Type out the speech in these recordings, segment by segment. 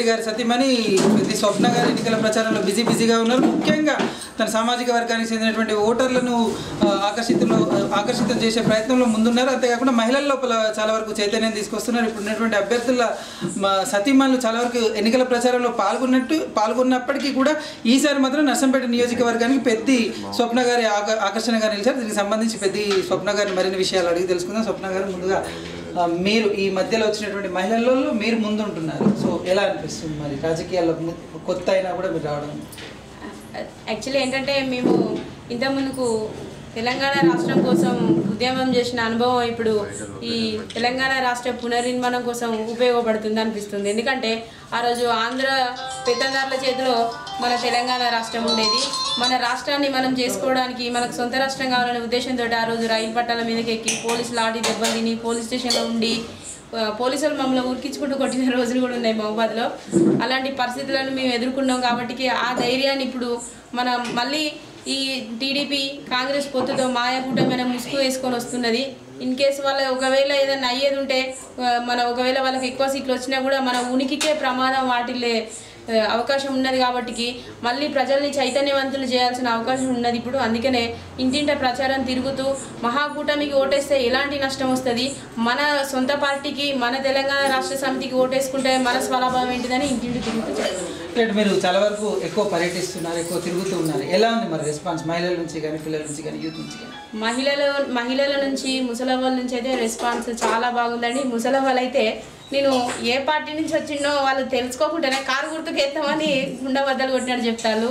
రెడ్డి గారి సతీమణి పెద్ది స్వప్న గారి ఎన్నికల ప్రచారంలో బిజీ బిజీగా ఉన్నారు. ముఖ్యంగా తన సామాజిక వర్గానికి చెందినటువంటి ఓటర్లను ఆకర్షితులు ఆకర్షితం చేసే ప్రయత్నంలో ముందున్నారు. అంతేకాకుండా మహిళల లోపల చాలా వరకు చైతన్యం తీసుకొస్తున్నారు. ఇప్పుడు ఉన్నటువంటి అభ్యర్థుల సతీమణులు చాలా వరకు ఎన్నికల ప్రచారంలో పాల్గొన్నట్టు పాల్గొన్నప్పటికీ కూడా ఈసారి మాత్రం నర్సంపేట నియోజకవర్గానికి పెద్ది స్వప్న గారి ఆక ఆకర్షణగా నిలిచారు. దీనికి సంబంధించి పెద్ద స్వప్న గారిని మరిన్ని విషయాలు అడిగి తెలుసుకుందాం. స్వప్న గారు ముందుగా మీరు ఈ మధ్యలో వచ్చినటువంటి మహిళల్లో మీరు ముందుంటున్నారు. సో ఎలా అనిపిస్తుంది మరి? రాజకీయాల్లో కొత్త అయినా కూడా మీరు రావడం? యాక్చువల్లీ ఏంటంటే మేము ఇంతకుముందుకు తెలంగాణ రాష్ట్రం కోసం ఉద్యమం చేసిన అనుభవం ఇప్పుడు ఈ తెలంగాణ రాష్ట్ర పునర్నిర్మాణం కోసం ఉపయోగపడుతుంది అనిపిస్తుంది. ఎందుకంటే ఆ రోజు ఆంధ్ర పెత్తందారుల చేతిలో మన తెలంగాణ రాష్ట్రం ఉండేది. మన రాష్ట్రాన్ని మనం చేసుకోవడానికి మనకు సొంత రాష్ట్రం కావాలనే ఉద్దేశంతో ఆ రోజు రైలు పట్టాల మీదకి ఎక్కి పోలీసు లాఠీ దెబ్బలు తిని పోలీస్ స్టేషన్లో ఉండి పోలీసులు మమ్మల్ని ఉరికించుకుంటూ కొట్టిన రోజులు కూడా ఉన్నాయి మహబాద్లో. అలాంటి పరిస్థితులను మేము ఎదుర్కొన్నాం కాబట్టి ఆ ధైర్యాన్ని ఇప్పుడు మనం మళ్ళీ ఈ టీడీపీ కాంగ్రెస్ పొత్తుతో మాయా మనం ముసుగు వేసుకొని వస్తున్నది. ఇన్ కేసు వాళ్ళ ఒకవేళ ఏదైనా అయ్యేది ఉంటే మన ఒకవేళ వాళ్ళకి ఎక్కువ సీట్లు వచ్చినా కూడా మన ఉనికికే ప్రమాదం వాటిల్లే అవకాశం ఉన్నది కాబట్టి మళ్ళీ ప్రజల్ని చైతన్యవంతులు చేయాల్సిన అవకాశం ఉన్నది ఇప్పుడు. అందుకనే ఇంటింట ప్రచారం తిరుగుతూ మహాకూటమికి ఓటేస్తే ఎలాంటి నష్టం వస్తుంది? మన సొంత పార్టీకి మన తెలంగాణ రాష్ట్ర సమితికి ఓటేసుకుంటే మన స్వలాభం ఏంటిదని ఇంటింటి తిరుగుతూ చెప్తాను రేటు మీరు చాలా వరకు ఎక్కువ పర్యటిస్తున్నారు ఎక్కువ తిరుగుతూ ఉన్నారు. ఎలా ఉంది మరి రెస్పాన్స్ మహిళల నుంచి కానీ పిల్లల నుంచి కానీ యూత్ నుంచి కానీ? మహిళల మహిళల నుంచి ముసలవ్వల నుంచి అయితే రెస్పాన్స్ చాలా బాగుందండి. ముసలవ్వలు అయితే నేను ఏ పార్టీ నుంచి వచ్చిండో వాళ్ళు తెలుసుకోకుండానే కారు గుర్తుకు ఎత్తామని గుండె బద్దలు కొట్టినట్టు చెప్తారు.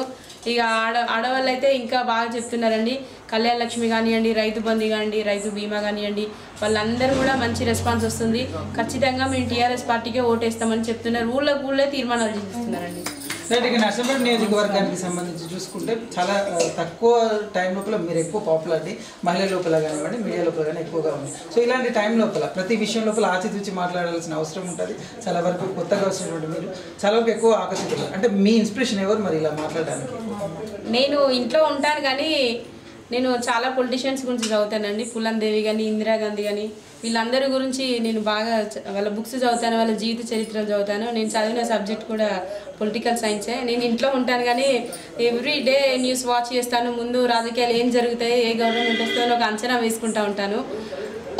ఇక ఆడ ఆడవాళ్ళు అయితే ఇంకా బాగా చెప్తున్నారండి. కళ్యాణ లక్ష్మి కానివ్వండి రైతు బంధు కానివ్వండి రైతు బీమా కానివ్వండి వాళ్ళందరూ కూడా మంచి రెస్పాన్స్ వస్తుంది. ఖచ్చితంగా మేము టీఆర్ఎస్ పార్టీకే ఓటేస్తామని చెప్తున్నారు. ఊళ్ళో ఊళ్ళే తీర్మానాలు చేస్తున్నారండి. రైట్ ఇక నర్సంపేట నియోజకవర్గానికి సంబంధించి చూసుకుంటే చాలా తక్కువ టైం లోపల మీరు ఎక్కువ పాపులారిటీ మహిళల లోపల కానివ్వండి మీడియా లోపల కానీ ఎక్కువగా ఉంది. సో ఇలాంటి టైం లోపల ప్రతి విషయం లోపల ఆచితూచి మాట్లాడాల్సిన అవసరం ఉంటుంది. చాలా వరకు కొత్తగా వచ్చినటువంటి మీరు చాలా వరకు ఎక్కువ ఆకర్షితులు. అంటే మీ ఇన్స్పిరేషన్ ఎవరు మరి ఇలా మాట్లాడడానికి? నేను ఇంట్లో ఉంటాను కానీ నేను చాలా పొలిటీషియన్స్ గురించి చదువుతానండి. పులన్ కానీ ఇందిరాగాంధీ కానీ వీళ్ళందరి గురించి నేను బాగా వాళ్ళ బుక్స్ చదువుతాను వాళ్ళ జీవిత చరిత్రలు చదువుతాను. నేను చదివిన సబ్జెక్ట్ కూడా పొలిటికల్ సైన్సే. నేను ఇంట్లో ఉంటాను కానీ ఎవ్రీ డే న్యూస్ వాచ్ చేస్తాను. ముందు రాజకీయాలు ఏం జరుగుతాయి ఏ గవర్నమెంట్ వస్తుందో ఒక అంచనా వేసుకుంటూ ఉంటాను.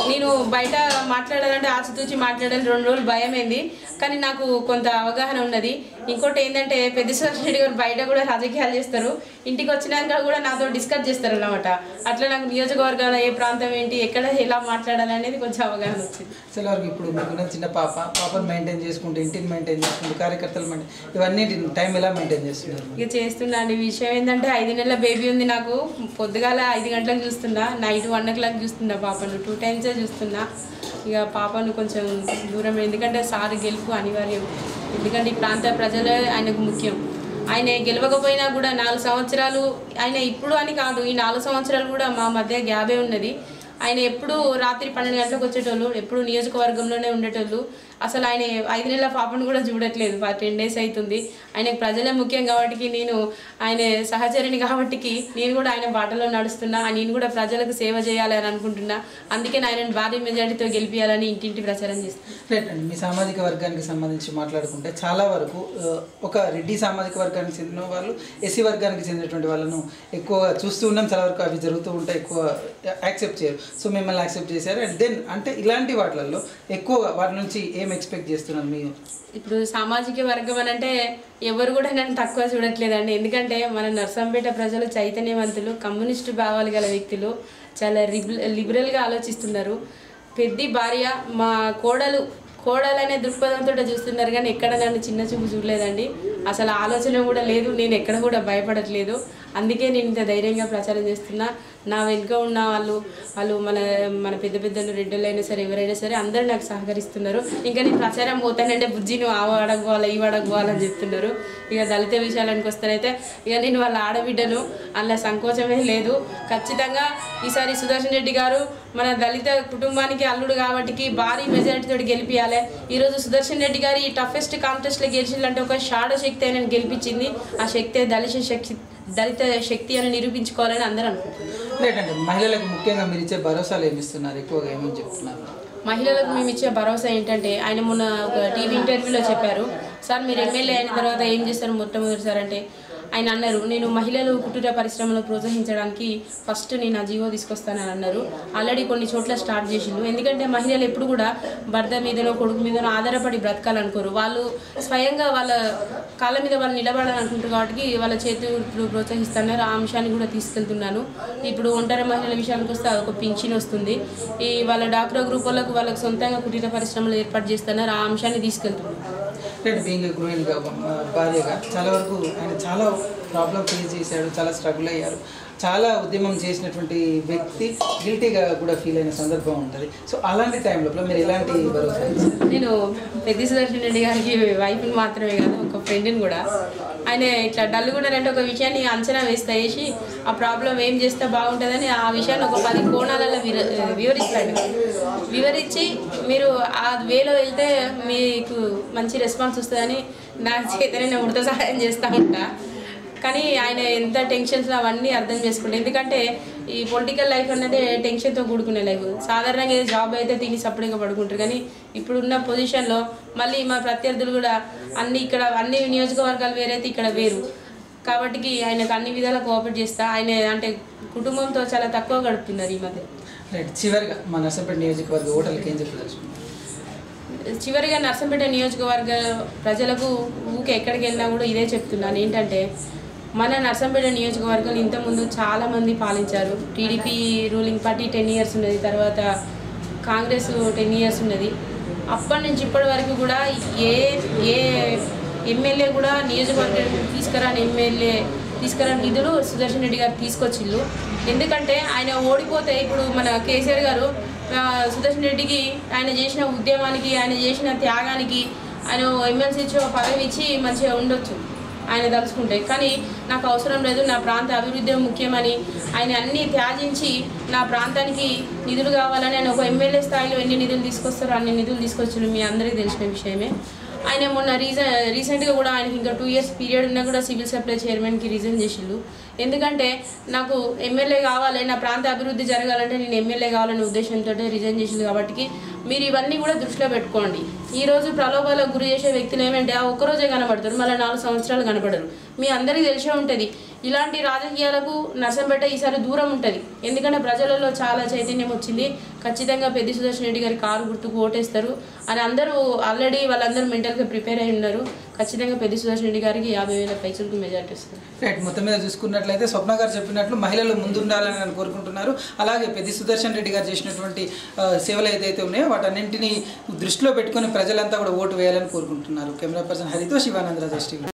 నేను బయట మాట్లాడాలంటే ఆచితూచి మాట్లాడాలి. రెండు రోజులు భయమైంది. కానీ నాకు కొంత అవగాహన ఉన్నది. ఇంకోటి ఏంటంటే పెద్ద రెడ్డి గారు బయట కూడా రాజకీయాలు చేస్తారు. ఇంటికి వచ్చినాక కూడా నాతో డిస్కస్ చేస్తారు అన్నమాట అట్లా నాకు నియోజకవర్గాల ఏ ప్రాంతం ఏంటి ఎక్కడ ఎలా మాట్లాడాలి అనేది కొంచెం అవగాహన వచ్చింది. వరకు ఇప్పుడు మీకున్న చిన్న పాప పాపను మెయింటైన్ చేసుకుంటూ ఇంటిని మెయింటైన్ చేసుకుంటూ కార్యకర్తలు మెయింటైన్ ఇవన్నీ టైం ఎలా మెయింటైన్ చేస్తున్నారు? ఇక చేస్తున్నా అండి. విషయం ఏంటంటే ఐదు నెలల బేబీ ఉంది నాకు. పొద్దుగాల ఐదు గంటలకు చూస్తున్నా నైట్ వన్ ఓ క్లాక్ చూస్తున్నా పాపను. టూ టైమ్సే చూస్తున్నా. ఇక పాపను కొంచెం దూరం ఎందుకంటే సార్ గెలుపు అనివార్యం. ఎందుకంటే ఈ ప్రాంత ప్రజలే ఆయనకు ముఖ్యం. ఆయన గెలవకపోయినా కూడా నాలుగు సంవత్సరాలు ఆయన ఇప్పుడు అని కాదు ఈ నాలుగు సంవత్సరాలు కూడా మా మధ్య గ్యాబే ఉన్నది. ఆయన ఎప్పుడు రాత్రి పన్నెండు గంటలకు వచ్చేటోళ్ళు ఎప్పుడు నియోజకవర్గంలోనే ఉండేటోళ్ళు. అసలు ఆయన ఐదు నెలల పాపను కూడా చూడట్లేదు. టెన్ డేస్ అవుతుంది ఆయనకు ప్రజలే ముఖ్యం కాబట్టి నేను ఆయన సహచరిని కాబట్టి నేను కూడా ఆయన బాటలో నడుస్తున్నా. నేను కూడా ప్రజలకు సేవ చేయాలని అనుకుంటున్నా. అందుకే ఆయన భారీ మెజార్టీతో గెలిపించాలని ఇంటింటి ప్రచారం చేస్తాను మీ సామాజిక వర్గానికి సంబంధించి మాట్లాడుకుంటే చాలా వరకు ఒక రెడ్డి సామాజిక వర్గానికి చెందిన వాళ్ళు ఎస్సీ వర్గానికి చెందినటువంటి వాళ్ళను ఎక్కువగా చూస్తూ ఉన్నాం. చాలా వరకు అవి జరుగుతూ ఉంటాయి ఎక్కువ యాక్సెప్ట్ చేయరు. సో మిమ్మల్ని యాక్సెప్ట్ చేశారు. అండ్ దెన్ అంటే ఇలాంటి వాటిలలో ఎక్కువ వాటి నుంచి ఏం ఎక్స్పెక్ట్ చేస్తున్నారు మీరు? ఇప్పుడు సామాజిక వర్గం అని అంటే ఎవరు కూడా నన్ను తక్కువ చూడట్లేదండి. ఎందుకంటే మన నర్సంపేట ప్రజలు చైతన్యవంతులు కమ్యూనిస్టు భావాలు గల వ్యక్తులు చాలా లిబరల్గా ఆలోచిస్తున్నారు. పెద్ద భార్య మా కోడలు కోడలు అనే దృక్పథంతో చూస్తున్నారు కానీ ఎక్కడ నన్ను చిన్న చూపు చూడలేదండి. అసలు ఆలోచన కూడా లేదు నేను ఎక్కడ కూడా భయపడట్లేదు. అందుకే నేను ఇంత ధైర్యంగా ప్రచారం చేస్తున్నా. నా వెనుక ఉన్న వాళ్ళు వాళ్ళు మన మన పెద్ద పెద్దలు రెడ్డిలు సరే ఎవరైనా సరే అందరూ నాకు సహకరిస్తున్నారు. ఇంకా నేను ప్రచారం పోతానంటే బుజ్జి నువ్వు ఆవ అడగపోవాలి ఇవి అడగపోవాలని చెప్తున్నారు. ఇక దళిత విషయాలకు వస్తానైతే ఇక నేను వాళ్ళ ఆడబిడ్డను అలా సంకోచమే లేదు. ఖచ్చితంగా ఈసారి సుదర్శన్ రెడ్డి గారు మన దళిత కుటుంబానికి అల్లుడు కాబట్టి భారీ మెజారిటీతో గెలిపియాలి. ఈరోజు సుదర్శన్ రెడ్డి గారు ఈ టఫెస్ట్ కాంటెస్ట్లో గెలిచిందంటే ఒక షాడ శక్తి ఆయన గెలిపించింది. ఆ శక్తే దళిత శక్తి దళిత శక్తి అని నిరూపించుకోవాలని అందరూ అనుకుంటున్నారు. అండి మహిళలకు ముఖ్యంగా మీరు ఇచ్చే భరోసాలు ఏమి ఇస్తున్నారు? ఎక్కువగా ఏమని చెప్తున్నారు? మహిళలకు మేము ఇచ్చే భరోసా ఏంటంటే ఆయన మొన్న ఒక టీవీ ఇంటర్వ్యూలో చెప్పారు. సార్ మీరు ఎమ్మెల్యే అయిన తర్వాత ఏం చేస్తారు మొట్టమొదటిసారి అంటే ఆయన అన్నారు నేను మహిళలు కుటీర పరిశ్రమలో ప్రోత్సహించడానికి ఫస్ట్ నేను ఆ జీవో తీసుకొస్తానని అన్నారు. ఆల్రెడీ కొన్ని చోట్ల స్టార్ట్ చేసిండు. ఎందుకంటే మహిళలు ఎప్పుడు కూడా భర్త మీదనో కొడుకు మీదనో ఆధారపడి బ్రతకాలనుకోరు. వాళ్ళు స్వయంగా వాళ్ళ కాళ్ళ మీద వాళ్ళు నిలబడాలనుకుంటారు కాబట్టి వాళ్ళ చేతులు ప్రోత్సహిస్తున్నారు. ఆ అంశాన్ని కూడా తీసుకెళ్తున్నాను. ఇప్పుడు ఒంటరి మహిళల విషయానికి వస్తే ఒక పింఛన్ వస్తుంది. ఈ వాళ్ళ డాక్టర్ గ్రూప్ వాళ్ళకు వాళ్ళకి సొంతంగా కుటీర పరిశ్రమలు ఏర్పాటు చేస్తున్నారు. ఆ అంశాన్ని తీసుకెళ్తున్నారు రెడ్ బీయింగ్ గ్రోయింగ్ భార్యగా. చాలా వరకు ఆయన చాలా ప్రాబ్లం ఫేస్ చేశాడు చాలా స్ట్రగుల్ అయ్యారు. చాలా ఉద్యమం చేసినటువంటి వ్యక్తి గిల్టీగా కూడా ఫీల్ అయిన సందర్భం ఉంటుంది. సో అలాంటి టైంలో మీరు ఎలాంటి భరోసా నేను పెద్ద సుదర్శన్ రెడ్డి గారికి వైఫ్ని మాత్రమే కాదు ఒక ఫ్రెండ్ని కూడా ఆయన ఇట్లా డల్ కూడా ఒక విషయాన్ని అంచనా వేస్తా వేసి ఆ ప్రాబ్లం ఏం చేస్తే బాగుంటుందని ఆ విషయాన్ని ఒక పది కోణాలలో వివరిస్తాడు. వివరించి మీరు ఆ వేలో వెళ్తే మీకు మంచి రెస్పాన్స్ వస్తుందని నా చేతనే నేను ఉడత సహాయం చేస్తూ ఉంటా. కానీ ఆయన ఎంత టెన్షన్స్ అవన్నీ అర్థం చేసుకుంటే ఎందుకంటే ఈ పొలిటికల్ లైఫ్ అనేది టెన్షన్తో కూడుకునే లైఫ్ సాధారణంగా ఏదో జాబ్ అయితే తిని సపరేట్గా పడుకుంటారు. కానీ ఇప్పుడున్న పొజిషన్లో మళ్ళీ మా ప్రత్యర్థులు కూడా అన్ని ఇక్కడ అన్ని నియోజకవర్గాలు వేరైతే ఇక్కడ వేరు. కాబట్టి ఆయనకు అన్ని విధాలా కోఆపరేట్ చేస్తా ఆయన అంటే కుటుంబంతో చాలా తక్కువ గడుపుతున్నారు ఈ మధ్య. రైట్ చివరిగా మా నర్సంపేట నియోజకవర్గ ఓటర్లకి ఏం చెప్పదలుచుకున్నారు చివరిగా నర్సంపేట నియోజకవర్గ ప్రజలకు ఊకే ఎక్కడికి వెళ్ళినా కూడా ఇదే చెప్తున్నాను. ఏంటంటే మన నర్సంపేట నియోజకవర్గం ఇంతకుముందు చాలామంది పాలించారు. TDP ruling party ten years ఉన్నది తర్వాత కాంగ్రెస్ టెన్ ఇయర్స్ ఉన్నది. అప్పటి నుంచి ఇప్పటి వరకు కూడా ఏ ఏ ఎమ్మెల్యే కూడా నియోజకవర్గం తీసుకురాని ఎమ్మెల్యే తీసుకురాని నిధులు సుదర్శన్ రెడ్డి గారు తీసుకొచ్చిళ్ళు. ఎందుకంటే ఆయన ఓడిపోతే ఇప్పుడు మన కేసీఆర్ గారు సుదర్శన్ రెడ్డికి ఆయన చేసిన ఉద్యమానికి ఆయన చేసిన త్యాగానికి ఆయన ఎమ్మెల్సీ పదవి ఇచ్చి మంచిగా ఉండొచ్చు. ఆయన తలుచుకుంటే. కానీ నాకు అవసరం లేదు నా ప్రాంత అభివృద్ధి ముఖ్యమని. ఆయన అన్ని త్యాజించి నా ప్రాంతానికి నిధులు కావాలని ఆయన ఒక ఎమ్మెల్యే స్థాయిలో ఎన్ని నిధులు తీసుకొస్తారో అన్ని నిధులు తీసుకొచ్చారు మీ అందరికీ తెలిసిన విషయమే. ఆయన మొన్న రీసెంట్ రీసెంట్గా కూడా ఆయనకి ఇంకా టూ ఇయర్స్ పీరియడ్ ఉన్నా కూడా సివిల్ సప్లై చైర్మన్కి రీజన్ చేసిండు. ఎందుకంటే నాకు ఎమ్మెల్యే కావాలి నా ప్రాంత అభివృద్ధి జరగాలంటే నేను ఎమ్మెల్యే కావాలనే ఉద్దేశంతో రిజైన్ చేసిండు. కాబట్టి మీరు ఇవన్నీ కూడా దృష్టిలో పెట్టుకోండి. ఈ రోజు ప్రలోభాలకు గురి చేసే వ్యక్తులు ఏమంటే ఆ ఒక్కరోజే కనబడతారు మళ్ళీ నాలుగు సంవత్సరాలు కనబడరు. మీ అందరికీ తెలిసే ఉంటుంది ఇలాంటి రాజకీయాలకు నర్సంపేట ఈసారి దూరం ఉంటుంది. ఎందుకంటే ప్రజలలో చాలా చైతన్యం వచ్చింది. ఖచ్చితంగా పెద్ద సుదర్శన్ రెడ్డి గారి కారు గుర్తుకు ఓటేస్తారు. అని అందరూ ఆల్రెడీ వాళ్ళందరూ మెంటల్గా ప్రిపేర్ అయి ఉన్నారు. ఖచ్చితంగా పెద్ద సుదర్శన్ రెడ్డి గారికి యాభై వేల పైసలకు మెజార్టీ వస్తుంది. రైట్ మొత్తం మీద చూసుకున్నట్లయితే స్వప్న గారు చెప్పినట్లు మహిళలు ముందుండాలని అని కోరుకుంటున్నారు. అలాగే పెద్ద సుదర్శన్ రెడ్డి గారు చేసినటువంటి సేవలు ఏదైతే ఉన్నాయో వాటన్నింటినీ దృష్టిలో పెట్టుకుని ప్రజలంతా కూడా ఓటు వేయాలని కోరుకుంటున్నారు. కెమెరా పర్సన్ హరితో శివానందరాజు టీవీ